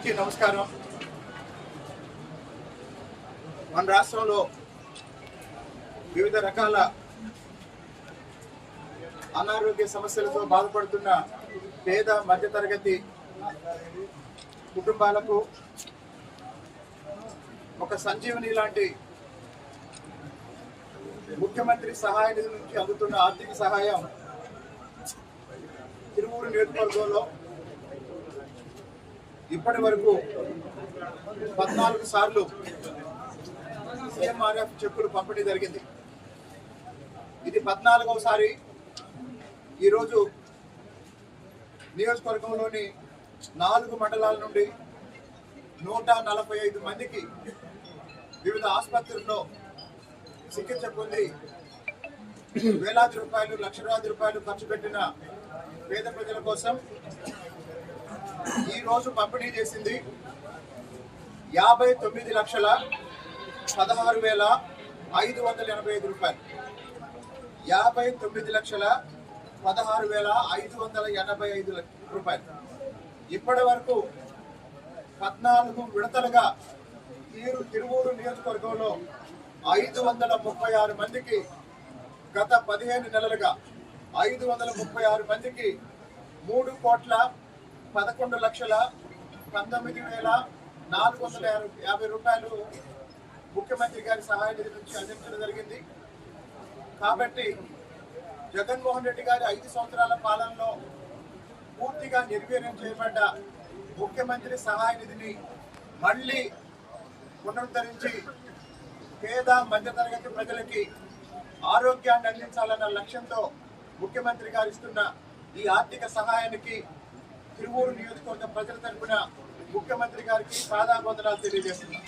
అందరికీ నమస్కారం. మన రాష్ట్రంలో వివిధ రకాల అనారోగ్య సమస్యలతో బాధపడుతున్న పేద మధ్యతరగతి కుటుంబాలకు ఒక సంజీవని లాంటి ముఖ్యమంత్రి సహాయ నిధి నుంచి అందుతున్న ఆర్థిక సహాయం తిరువూరు నియోజకవర్గంలో ఇప్పటి వరకు పద్నాలుగు సార్లు సిఎంఆర్ఎఫ్ చెక్కులు పంపిణీ జరిగింది. ఇది పద్నాలుగవసారి ఈరోజు నియోజకవర్గంలోని నాలుగు మండలాల నుండి నూట నలభై ఐదు మందికి వివిధ ఆసుపత్రుల్లో చికిత్స పొంది వేలాది రూపాయలు లక్షలాది రూపాయలు ఖర్చు పెట్టిన పేద ప్రజల కోసం ఈ రోజు పంపిణీ చేసింది యాభై తొమ్మిది లక్షల పదహారు వేల ఐదు వందల ఎనభై ఐదు రూపాయలు. యాభై తొమ్మిది లక్షల పదహారు వేల ఐదు వందల ఎనభై ఐదు లక్ష- రూపాయలు. ఇప్పటి వరకు పద్నాలుగు విడతలుగా తీరు తిరువూరు నియోజకవర్గంలో ఐదు వందల ముప్పై ఆరు మందికి గత పదిహేను నెలలుగా ఐదు వందల ముప్పై ఆరు మందికి మూడు కోట్ల పదకొండు లక్షల పంతొమ్మిది వేల నాలుగు వందల యాభై- రూపాయలు ముఖ్యమంత్రి గారి సహాయ నిధి నుంచి అందించడం జరిగింది. కాబట్టి జగన్మోహన్ రెడ్డి గారి ఐదు సంవత్సరాల పాలనలో పూర్తిగా నిర్వీర్యం చేయబడ్డ ముఖ్యమంత్రి సహాయ నిధిని మళ్ళీ పునరుద్ధరించి పేద మధ్యతరగతి ప్రజలకి ఆరోగ్యాన్ని అందించాలన్న లక్ష్యంతో ముఖ్యమంత్రి గారు ఇస్తున్న ఈ ఆర్థిక సహాయానికి తిరువూరు నియోజకవర్గ ప్రజల తరఫున ముఖ్యమంత్రి గారికి పాదాబంధనాలు తెలియజేస్తున్నాం.